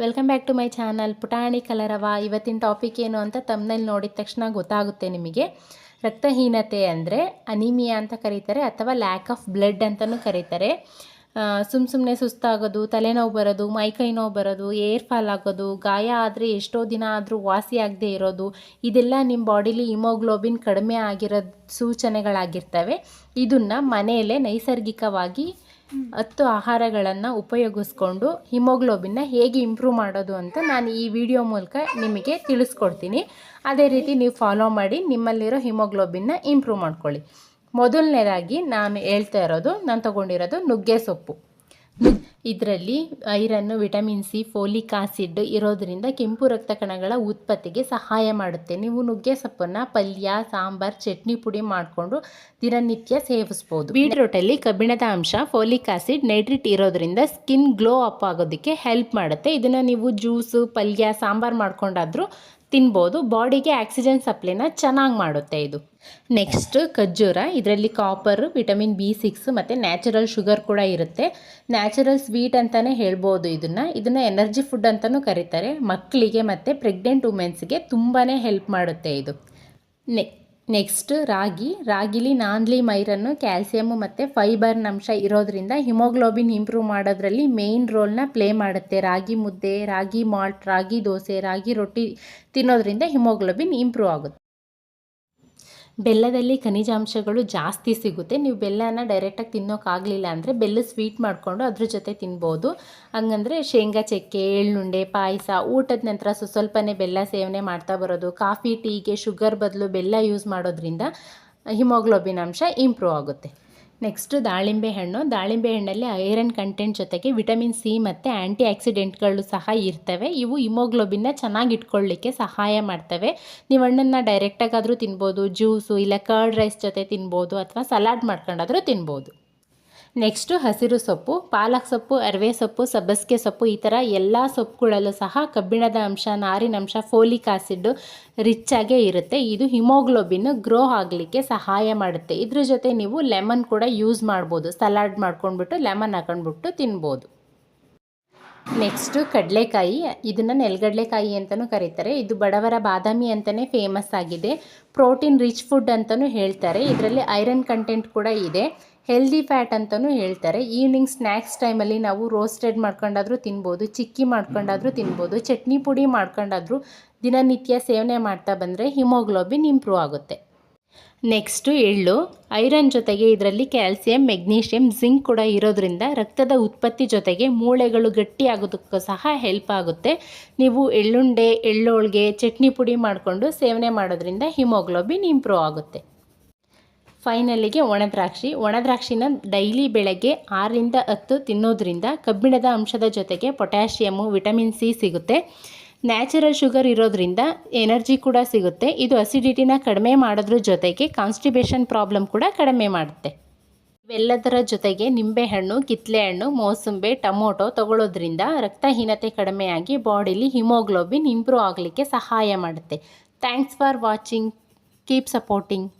Welcome back to my channel Putani Kalarava ಇವತ್ತಿನ topic ಏನು ಅಂತ ತಮ್ಮನಲ್ಲಿ ನೋಡಿದ ತಕ್ಷಣ ಗೊತ್ತಾಗುತ್ತೆ ನಿಮಗೆ. ರಕ್ತಹೀನತೆ ಅಂದರೆ ಅನಿಮಿಯಾ ಅಂತ ಕರೀತಾರೆ ಅಥವಾ ಲ್ಯಾಕ್ ಆಫ್ ಬ್ಲಡ್ ಅಂತಲೂ ಕರೀತಾರೆ. ಸುಮ್ಮ ಸುಮ್ಮನೆ ಸುಸ್ತಾಗೋದು, ತಲೆನೋವು ಬರೋದು ಮೈಕೈ ನೋವು ಬರೋದು, ಏರ್ ಫಾಲ್ ಆಗೋದು, ಗಾಯ ಆದರೆ ಎಷ್ಟೋ ದಿನ ಆದರೂ ವಾಸಿ ಆಗದೆ ಇರೋದು, ಇದೆಲ್ಲ ನಿಮ್ಮ ಬಾಡಿಲಿ ಹಿಮೋಗ್ಲೋಬಿನ್ ಕಡಿಮೆ ಆಗಿರೋ ಸೂಚನೆಗಳಾಗಿರ್ತವೆ. ಇದನ್ನು ಮನೆಯಲ್ಲೇ ನೈಸರ್ಗಿಕವಾಗಿ ಹತ್ತು ಆಹಾರಗಳನ್ನು ಉಪಯೋಗಿಸ್ಕೊಂಡು ಹಿಮೋಗ್ಲೋಬಿನ್ನ ಹೇಗೆ ಇಂಪ್ರೂವ್ ಮಾಡೋದು ಅಂತ ನಾನು ಈ ವಿಡಿಯೋ ಮೂಲಕ ನಿಮಗೆ ತಿಳಿಸ್ಕೊಡ್ತೀನಿ. ಅದೇ ರೀತಿ ನೀವು ಫಾಲೋ ಮಾಡಿ ನಿಮ್ಮಲ್ಲಿರೋ ಹಿಮೋಗ್ಲೋಬಿನ್ನ ಇಂಪ್ರೂವ್ ಮಾಡ್ಕೊಳ್ಳಿ. ಮೊದಲನೇದಾಗಿ ನಾನು ಹೇಳ್ತಾ ಇರೋದು, ನಾನು ತೊಗೊಂಡಿರೋದು ನುಗ್ಗೆ ಸೊಪ್ಪು. ಇದರಲ್ಲಿ iron, vitamin C, folic acid ಇರೋದರಿಂದ ಕೆಂಪು ರಕ್ತ ಕಣಗಳ ಉತ್ಪತ್ತಿಗೆ ಸಹಾಯ ಮಾಡುತ್ತೆ. ನೀವು ನುಗ್ಗೆ ಸೊಪ್ಪನ್ನು, ಪಲ್ಯ, ಸಾಂಬಾರ್, ಚಟ್ನಿ ಪುಡಿ ಮಾಡಿಕೊಂಡು ದಿನನಿತ್ಯ ಸೇವಿಸ್ಬೋದು. ಬೀಟ್ರೋಟಲ್ಲಿ ಕಬ್ಬಿಣದ ಅಂಶ, ಫೋಲಿಕ್ ಆಸಿಡ್, ನೈಟ್ರಿಟ್ ಇರೋದರಿಂದ ಸ್ಕಿನ್ ಗ್ಲೋ ಅಪ್ ಆಗೋದಕ್ಕೆ ಹೆಲ್ಪ್ ಮಾಡುತ್ತೆ. ಇದನ್ನು ನೀವು ಜ್ಯೂಸು, ಪಲ್ಯ, ಸಾಂಬಾರು ಮಾಡ್ಕೊಂಡಾದರೂ ತಿನ್ಬೋದು, ಬಾಡಿಗೆ ಆಕ್ಸಿಜನ್ ಸಪ್ಲೈನ ಚೆನ್ನಾಗಿ ಮಾಡುತ್ತೆ ಇದು. ನೆಕ್ಸ್ಟ್ ಖರ್ಜೂರ, ಇದರಲ್ಲಿ ಕಾಪರ್ ವಿಟಮಿನ್ ಬಿ ಸಿಕ್ಸ್ ಮತ್ತು ನ್ಯಾಚುರಲ್ ಶುಗರ್ ಕೂಡ ಇರುತ್ತೆ. ನ್ಯಾಚುರಲ್ ಸ್ವೀಟ್ ಅಂತಲೇ ಹೇಳ್ಬೋದು ಇದನ್ನು. ಇದನ್ನು ಎನರ್ಜಿ ಫುಡ್ ಅಂತಲೂ ಕರೀತಾರೆ. ಮಕ್ಕಳಿಗೆ ಮತ್ತು ಪ್ರೆಗ್ನೆಂಟ್ ವುಮೆನ್ಸ್ಗೆ ತುಂಬಾ ಹೆಲ್ಪ್ ಮಾಡುತ್ತೆ ಇದು. ನೆ ನೆಕ್ಸ್ಟ್ ರಾಗಿ. ರಾಗಿಲಿ ನಾನ್ಲಿ ಮೈರನ್ನು ಕ್ಯಾಲ್ಸಿಯಮ್ ಮತ್ತು ಫೈಬರ್ನ ಅಂಶ ಇರೋದ್ರಿಂದ ಹಿಮೋಗ್ಲೋಬಿನ್ ಇಂಪ್ರೂವ್ ಮಾಡೋದ್ರಲ್ಲಿ ಮೇಯ್ನ್ ರೋಲ್ನ ಪ್ಲೇ ಮಾಡುತ್ತೆ. ರಾಗಿ ಮುದ್ದೆ, ರಾಗಿ ಮಾಲ್ಟ್ ರಾಗಿ ದೋಸೆ, ರಾಗಿ ರೊಟ್ಟಿ ತಿನ್ನೋದ್ರಿಂದ ಹಿಮೋಗ್ಲೋಬಿನ್ ಇಂಪ್ರೂವ್ ಆಗುತ್ತೆ. ಬೆಲ್ಲದಲ್ಲಿ ಖನಿಜಾಂಶಗಳು ಜಾಸ್ತಿ ಸಿಗುತ್ತೆ. ನೀವು ಬೆಲ್ಲನ ಡೈರೆಕ್ಟಾಗಿ ತಿನ್ನೋಕ್ಕಾಗಲಿಲ್ಲ ಅಂದರೆ ಬೆಲ್ಲ ಸ್ವೀಟ್ ಮಾಡಿಕೊಂಡು ಅದ್ರ ಜೊತೆ ತಿನ್ಬೋದು. ಹಂಗಂದರೆ ಶೇಂಗಾ ಚಕ್ಕೆ, ಎಳ್ಳುಂಡೆ, ಪಾಯಸ, ಊಟದ ನಂತರ ಸ್ವಲ್ಪನೇ ಬೆಲ್ಲ ಸೇವನೆ ಮಾಡ್ತಾ ಬರೋದು. ಕಾಫಿ, ಟೀಗೆ, ಶುಗರ್ ಬದಲು ಬೆಲ್ಲ ಯೂಸ್ ಮಾಡೋದ್ರಿಂದ ಹಿಮೋಗ್ಲೋಬಿನ್ ಅಂಶ ಇಂಪ್ರೂವ್ ಆಗುತ್ತೆ. ನೆಕ್ಸ್ಟ್ ದಾಳಿಂಬೆ ಹಣ್ಣು. ದಾಳಿಂಬೆ ಹಣ್ಣಲ್ಲಿ ಐರನ್ ಕಂಟೆಂಟ್ ಜೊತೆಗೆ ವಿಟಮಿನ್ ಸಿ ಮತ್ತು ಆ್ಯಂಟಿ ಆಕ್ಸಿಡೆಂಟ್ಗಳು ಸಹ ಇರ್ತವೆ. ಇವು ಹಿಮೋಗ್ಲೋಬಿನ್ನ ಚೆನ್ನಾಗಿ ಇಟ್ಕೊಳ್ಳಿಕ್ಕೆ ಸಹಾಯ ಮಾಡ್ತವೆ. ನೀವು ಹಣ್ಣನ್ನು ಡೈರೆಕ್ಟಾಗಾದರೂ ತಿನ್ಬೋದು ಜ್ಯೂಸು ಇಲ್ಲ ಕರ್ಡ್ ರೈಸ್ ಜೊತೆ ತಿನ್ಬೋದು ಅಥವಾ ಸಲಾಡ್ ಮಾಡ್ಕೊಂಡಾದರೂ ತಿನ್ಬೋದು. ನೆಕ್ಸ್ಟು ಹಸಿರು ಸೊಪ್ಪು, ಪಾಲಕ್ ಸೊಪ್ಪು, ಅರವೆ ಸೊಪ್ಪು, ಸಬ್ಬಸಿಗೆ ಸೊಪ್ಪು, ಈ ಥರ ಎಲ್ಲ ಸೊಪ್ಪುಗಳಲ್ಲೂ ಸಹ ಕಬ್ಬಿಣದ ಅಂಶ ನಾರಿನಂಶ ಫೋಲಿಕ್ ರಿಚ್ ರಿಚ್ಚಾಗೇ ಇರುತ್ತೆ. ಇದು ಹಿಮೋಗ್ಲೋಬಿನ್ ಗ್ರೋ ಆಗಲಿಕ್ಕೆ ಸಹಾಯ ಮಾಡುತ್ತೆ. ಇದ್ರ ಜೊತೆ ನೀವು ಲೆಮನ್ ಕೂಡ ಯೂಸ್ ಮಾಡ್ಬೋದು. ಸಲಾಡ್ ಮಾಡ್ಕೊಂಡ್ಬಿಟ್ಟು ಲೆಮನ್ ಹಾಕೊಂಡ್ಬಿಟ್ಟು ತಿನ್ಬೋದು. ನೆಕ್ಸ್ಟು ಕಡಲೆಕಾಯಿ, ಇದನ್ನು ನೆಲಗಡಲೆಕಾಯಿ ಅಂತಲೂ ಕರೀತಾರೆ. ಇದು ಬಡವರ ಬಾದಾಮಿ ಅಂತಲೇ ಫೇಮಸ್ ಆಗಿದೆ. ಪ್ರೋಟೀನ್ ರಿಚ್ ಫುಡ್ ಅಂತಲೂ ಹೇಳ್ತಾರೆ. ಇದರಲ್ಲಿ ಐರನ್ ಕಂಟೆಂಟ್ ಕೂಡ ಇದೆ. ಹೆಲ್ದಿ ಫ್ಯಾಟ್ ಅಂತಲೂ ಹೇಳ್ತಾರೆ. ಈವ್ನಿಂಗ್ ಸ್ನ್ಯಾಕ್ಸ್ ಟೈಮಲ್ಲಿ ನಾವು ರೋಸ್ಟೆಡ್ ಮಾಡ್ಕೊಂಡಾದರೂ ತಿನ್ಬೋದು, ಚಿಕ್ಕಿ ಮಾಡ್ಕೊಂಡಾದರೂ ತಿನ್ಬೋದು, ಚಟ್ನಿ ಪುಡಿ ಮಾಡ್ಕೊಂಡಾದರೂ ದಿನನಿತ್ಯ ಸೇವನೆ ಮಾಡ್ತಾ ಬಂದರೆ ಹಿಮೋಗ್ಲೋಬಿನ್ ಇಂಪ್ರೂವ್ ಆಗುತ್ತೆ. ನೆಕ್ಸ್ಟು ಎಳ್ಳು. ಐರನ್ ಜೊತೆಗೆ ಇದರಲ್ಲಿ ಕ್ಯಾಲ್ಸಿಯಂ, ಮೆಗ್ನೀಷಿಯಂ, ಜಿಂಕ್ ಕೂಡ ಇರೋದ್ರಿಂದ ರಕ್ತದ ಉತ್ಪತ್ತಿ ಜೊತೆಗೆ ಮೂಳೆಗಳು ಗಟ್ಟಿಯಾಗೋದಕ್ಕೂ ಸಹ ಹೆಲ್ಪ್ ಆಗುತ್ತೆ. ನೀವು ಎಳ್ಳುಂಡೆ, ಎಳ್ಳೋಳ್ಗೆ, ಚಟ್ನಿ ಪುಡಿ ಮಾಡಿಕೊಂಡು ಸೇವನೆ ಮಾಡೋದ್ರಿಂದ ಹಿಮೋಗ್ಲೋಬಿನ್ ಇಂಪ್ರೂವ್ ಆಗುತ್ತೆ. ಫೈನಲಿಗೆ ಒಣದ್ರಾಕ್ಷಿ. ಒಣದ್ರಾಕ್ಷಿನ ಡೈಲಿ ಬೆಳಗ್ಗೆ ಆರರಿಂದ ಹತ್ತು ತಿನ್ನೋದ್ರಿಂದ ಕಬ್ಬಿಣದ ಅಂಶದ ಜೊತೆಗೆ ಪೊಟ್ಯಾಷಿಯಮು, ವಿಟಮಿನ್ ಸಿ ಸಿಗುತ್ತೆ. ನ್ಯಾಚುರಲ್ ಶುಗರ್ ಇರೋದ್ರಿಂದ ಎನರ್ಜಿ ಕೂಡ ಸಿಗುತ್ತೆ. ಇದು ಅಸಿಡಿಟಿನ ಕಡಿಮೆ ಮಾಡೋದ್ರ ಜೊತೆಗೆ ಕಾನ್ಸ್ಟಿಬೇಷನ್ ಪ್ರಾಬ್ಲಮ್ ಕೂಡ ಕಡಿಮೆ ಮಾಡುತ್ತೆ. ಇವೆಲ್ಲದರ ಜೊತೆಗೆ ನಿಂಬೆಹಣ್ಣು ಕಿತ್ಲೆಹಣ್ಣು ಮೋಸಂಬೆ, ಟೊಮೊಟೊ ತಗೊಳ್ಳೋದ್ರಿಂದ ರಕ್ತಹೀನತೆ ಕಡಿಮೆಯಾಗಿ ಬಾಡಿಲಿ ಹಿಮೋಗ್ಲೋಬಿನ್ ಇಂಪ್ರೂವ್ ಆಗಲಿಕ್ಕೆ ಸಹಾಯ ಮಾಡುತ್ತೆ. Thanks for watching. Keep supporting.